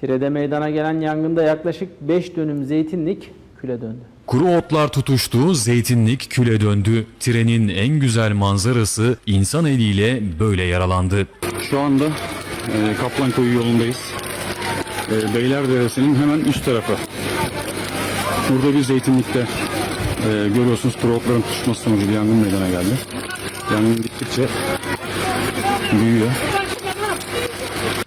Tire'de meydana gelen yangında yaklaşık 5 dönüm zeytinlik küle döndü. Kuru otlar tutuştu, zeytinlik küle döndü. Trenin en güzel manzarası insan eliyle böyle yaralandı. Şu anda e, Kaplankoyu yolundayız. E, Beylerderesi'nin hemen üst tarafı. Burada bir zeytinlikte e, görüyorsunuz otların tutuşması sonucu bir yangın meydana geldi. Yangın gittikçe büyüyor.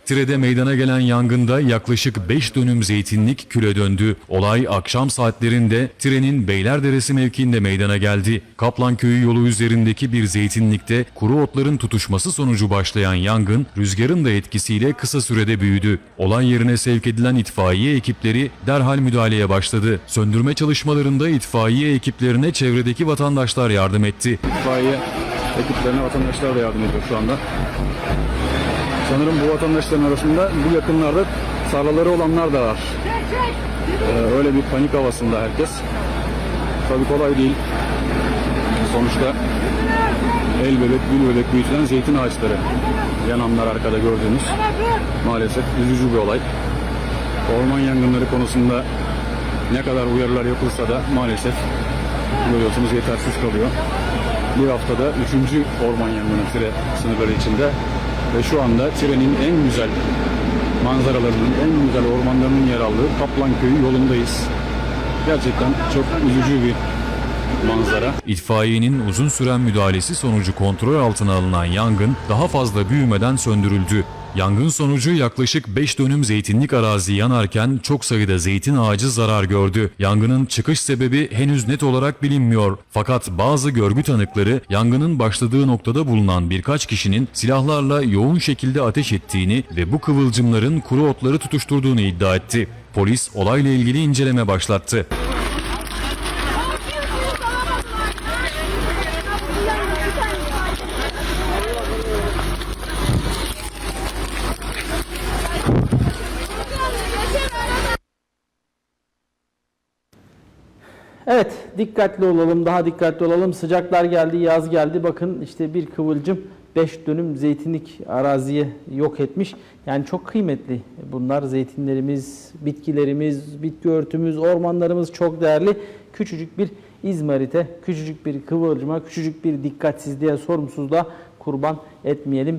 Tire'de meydana gelen yangında yaklaşık 5 dönüm zeytinlik küle döndü. Olay akşam saatlerinde Tire'nin Beylerderesi mevkiinde meydana geldi. Kaplanköyü yolu üzerindeki bir zeytinlikte kuru otların tutuşması sonucu başlayan yangın rüzgarın da etkisiyle kısa sürede büyüdü. Olay yerine sevk edilen itfaiye ekipleri derhal müdahaleye başladı. Söndürme çalışmalarında itfaiye ekiplerine çevredeki vatandaşlar yardım etti. İtfaiye ekiplerine vatandaşlar da yardım ediyor şu anda. Sanırım bu vatandaşların arasında bu yakınlarda tarlaları olanlar da var. Ee, öyle bir panik havasında herkes. Tabii kolay değil. Sonuçta el bebek, gül bebek büyütülen zeytin ağaçları. Yananlar arkada gördüğünüz. Maalesef üzücü bir olay. Orman yangınları konusunda ne kadar uyarılar yapılsa da maalesef görüyorsunuz yetersiz kalıyor. Bir haftada üçüncü orman yangını Tire sınırları içinde ve şu anda Tire'nin en güzel manzaralarının, en güzel ormanlarının yer aldığı Kaplan Köyü yolundayız. Gerçekten çok üzücü bir manzara. İtfaiyenin uzun süren müdahalesi sonucu kontrol altına alınan yangın daha fazla büyümeden söndürüldü. Yangın sonucu yaklaşık 5 dönüm zeytinlik arazi yanarken çok sayıda zeytin ağacı zarar gördü. Yangının çıkış sebebi henüz net olarak bilinmiyor. Fakat bazı görgü tanıkları yangının başladığı noktada bulunan birkaç kişinin silahlarla yoğun şekilde ateş ettiğini ve bu kıvılcımların kuru otları tutuşturduğunu iddia etti. Polis olayla ilgili inceleme başlattı. Evet dikkatli olalım daha dikkatli olalım. Sıcaklar geldi yaz geldi bakın işte bir kıvılcım 5 dönüm zeytinlik araziyi yok etmiş. Yani çok kıymetli bunlar zeytinlerimiz, bitkilerimiz, bitki örtümüz, ormanlarımız çok değerli. Küçücük bir izmarite, küçücük bir kıvılcıma, küçücük bir dikkatsizliğe, sorumsuzluğa kurban etmeyelim.